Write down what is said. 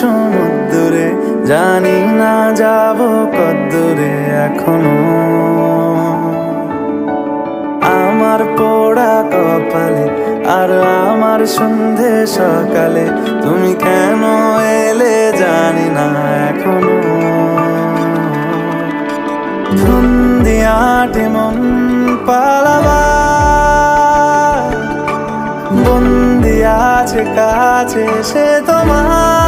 সমুদ্রে, জানি না যাব কদ্দূরে এখনও। আমার পোড়া কপালে আর আমার সন্ধে সকালে, তুমি কেন এলে জানি না এখনও। ধুন্দিয়াটে মন পালাবা বন্দি আছে কাছে, সে তোমার